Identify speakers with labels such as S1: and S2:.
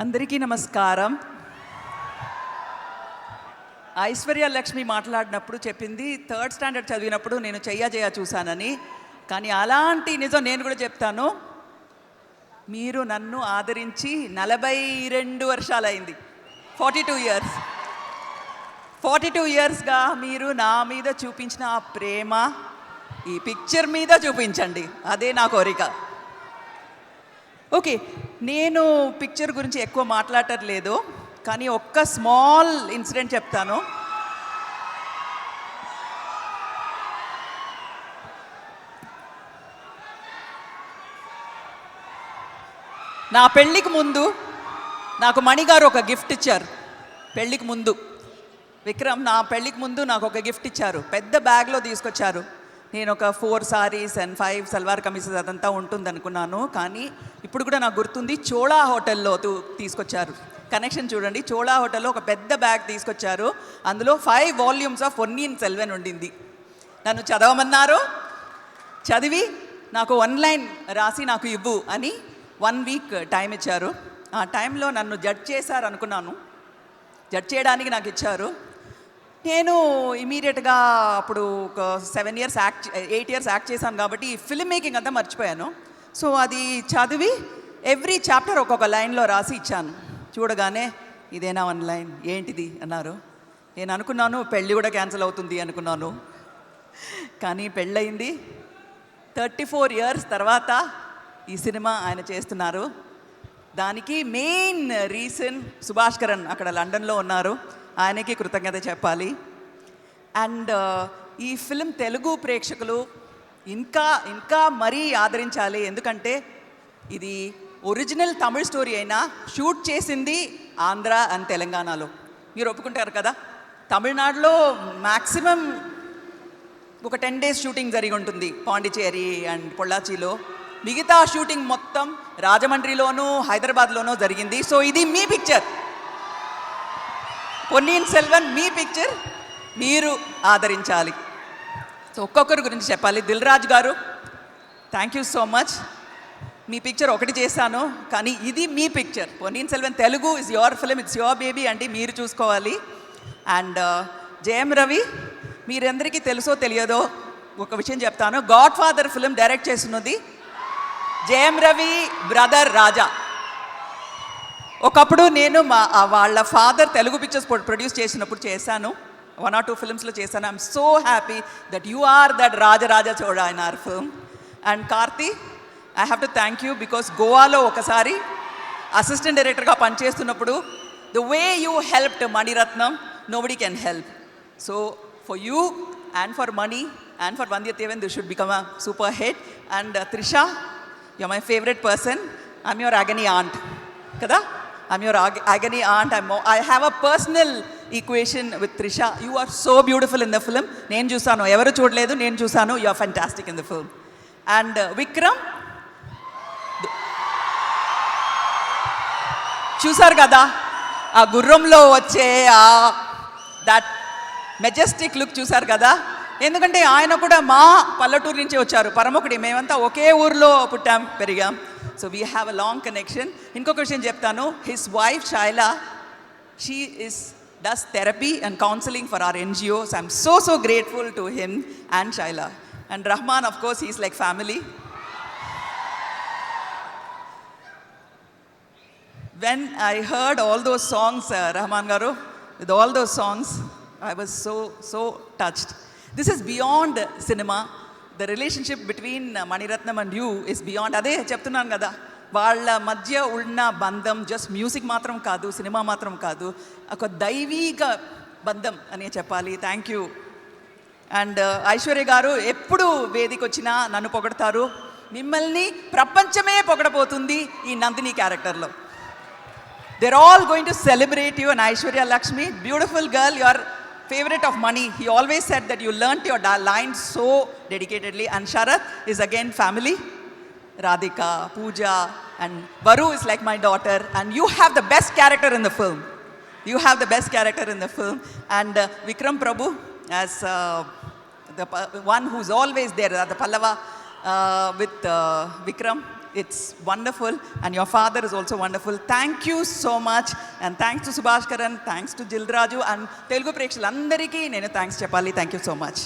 S1: అందరికీ నమస్కారం. ఐశ్వర్య లక్ష్మి మాట్లాడినప్పుడు చెప్పింది థర్డ్ స్టాండర్డ్ చదివినప్పుడు నేను చెయ్య చేయ చూశానని. కానీ అలాంటి నిజం నేను కూడా చెప్తాను. మీరు నన్ను ఆదరించి నలభై రెండు వర్షాలైంది. Forty two years. Forty two ఇయర్స్గా మీరు నా మీద చూపించిన ఆ ప్రేమ ఈ పిక్చర్ మీద చూపించండి. అదే నా కోరిక. ఓకే నేను పిక్చర్ గురించి ఎక్కువ మాట్లాడట్లేదు కానీ ఒక్క స్మాల్ ఇన్సిడెంట్ చెప్తాను. నా పెళ్ళికి ముందు నాకు మణిగారు ఒక గిఫ్ట్ ఇచ్చారు పెళ్ళికి ముందు. విక్రమ్ నా పెళ్ళికి ముందు నాకు ఒక గిఫ్ట్ ఇచ్చారు పెద్ద బ్యాగ్లో తీసుకొచ్చారు. నేను ఒక four saris and five salwar kameezes అదంతా ఉంటుంది అనుకున్నాను కానీ ఇప్పుడు కూడా నాకు గుర్తుంది చోళా హోటల్లో తీసుకొచ్చారు. కనెక్షన్ చూడండి చోళా హోటల్లో ఒక పెద్ద బ్యాగ్ తీసుకొచ్చారు. అందులో five volumes of Ponniyin Selvan ఉండింది. నన్ను చదవమన్నారు. చదివి నాకు వన్ లైన్ రాసి నాకు ఇవ్వు అని వన్ వీక్ టైం ఇచ్చారు. ఆ టైంలో నన్ను జడ్జ్ చేశారు అనుకున్నాను జడ్జ్ చేయడానికి నాకు ఇచ్చారు. నేను ఇమీడియట్గా అప్పుడు ఒక seven years act eight years act చేశాను కాబట్టి ఫిల్మ్ మేకింగ్ అంతా మర్చిపోయాను. సో అది చదివి ఎవ్రీ చాప్టర్ ఒక్కొక్క లైన్లో రాసి ఇచ్చాను. చూడగానే ఇదేనా వన్ లైన్ ఏంటిది? అన్నారు. నేను అనుకున్నాను పెళ్ళి కూడా క్యాన్సిల్ అవుతుంది అనుకున్నాను. కానీ పెళ్ళయింది. థర్టీ ఫోర్ ఇయర్స్ తర్వాత ఈ సినిమా ఆయన చేస్తున్నారు. దానికి మెయిన్ రీజన్ సుభాష్ కరణ్ అక్కడ లండన్లో ఉన్నారు. ఆయనకి కృతజ్ఞత చెప్పాలి. అండ్ ఈ ఫిల్మ్ తెలుగు ప్రేక్షకులు ఇంకా ఇంకా మరీ ఆదరించాలి. ఎందుకంటే ఇది ఒరిజినల్ తమిళ్ స్టోరీ అయినా షూట్ చేసింది ఆంధ్ర అండ్ తెలంగాణలో. మీరు ఒప్పుకుంటారు కదా? తమిళనాడులో మ్యాక్సిమం ఒక టెన్ డేస్ షూటింగ్ జరిగి ఉంటుంది. పాండిచేరి అండ్ పొల్లాచిలో. మిగతా షూటింగ్ మొత్తం రాజమండ్రిలోనూ హైదరాబాద్లోనూ జరిగింది. సో ఇది మీ పిక్చర్. పొన్నీన్ సెల్వన్ మీ పిక్చర్ మీరు ఆదరించాలి. సో ఒక్కొక్కరి గురించి చెప్పాలి. దిల్ రాజు గారు థ్యాంక్ యూ సో మచ్ మీ పిక్చర్ ఒకటి చేశాను కానీ ఇది మీ picture Ponniyin Selvan Telugu is your film it's your baby అంటే మీరు చూసుకోవాలి. అండ్ uh, జయం రవి మీరందరికీ తెలుసో తెలియదో ఒక విషయం చెప్తాను. గాడ్ ఫాదర్ ఫిలిం డైరెక్ట్ చేస్తున్నది జయం రవి బ్రదర్ రాజా. ఒకప్పుడు నేను మా వాళ్ళ ఫాదర్ తెలుగు పిక్చర్స్ ప్రొడ్యూస్ చేసినప్పుడు చేశాను. వన్ ఆర్ టూ ఫిల్మ్స్లో చేశాను. I'm so happy that you are that Rajaraja Choda in R film and Karthi I have to thank you because గోవాలో ఒకసారి అసిస్టెంట్ డైరెక్టర్గా పనిచేస్తున్నప్పుడు the way you helped Mani Ratnam nobody can help so for you and for Mani and for Vandiyathevan this should become a super hit and Trisha you my favourite person I'm your అగనీ aunt కదా? I'm your అగనీ aunt I'm I have a personal equation with Trisha you are so beautiful in the film నేను చూసాను ఎవరు చూడలేదు? నేను చూసాను you are fantastic in the film and Vikram చూసారు కదా? ఆ గుర్రంలో వచ్చే ఆ దట్ మెజెస్టిక్ లుక్ చూసారు కదా? ఎందుకంటే ఆయన కూడా మా పల్లెటూరు నుంచి వచ్చారు పరమకుడి మేమంతా ఒకే ఊర్లో పుట్టాం పెరిగాం. So we have a long connection ఇంకొక విషయం చెప్తాను. His wife Shaila she is does therapy and counselling for our NGOs I'm so so grateful to him and Shaila and Rahman of course is like family when I heard all those songs Rahman గారు with all those songs I was so so touched this is beyond cinema the relationship between Maniratnam and you is beyond అదే చెప్తున్నాను కదా వాళ్ళ మధ్య ఉన్న బంధం just music మాత్రం కాదు సినిమా మాత్రం కాదు ఒక దైవీక బంధం అని చెప్పాలి. థ్యాంక్ యూ అండ్ ఐశ్వర్య గారు ఎప్పుడు వేదిక వచ్చినా నన్ను పొగడతారు. మిమ్మల్ని ప్రపంచమే పొగడబోతుంది ఈ నందిని క్యారెక్టర్లో. They're all going to celebrate you and Aishwarya Lakshmi beautiful girl you are favorite of money. He always said that you learnt your lines so dedicatedly. And Sharath is again family. Radhika, Pooja, and Varu is like my daughter. And you have the best character in the film. You have the best character in the film. And uh, Vikram Prabhu as uh, the pa- one who's always there, uh, the Pallava uh, with uh, Vikram. It's wonderful and your father is also wonderful thank you so much and thanks to Subhash Karan thanks to Dil Raju and Telugu ప్రేక్షకులందరికీ నేను థ్యాంక్స్ చెప్పాలి thank you so much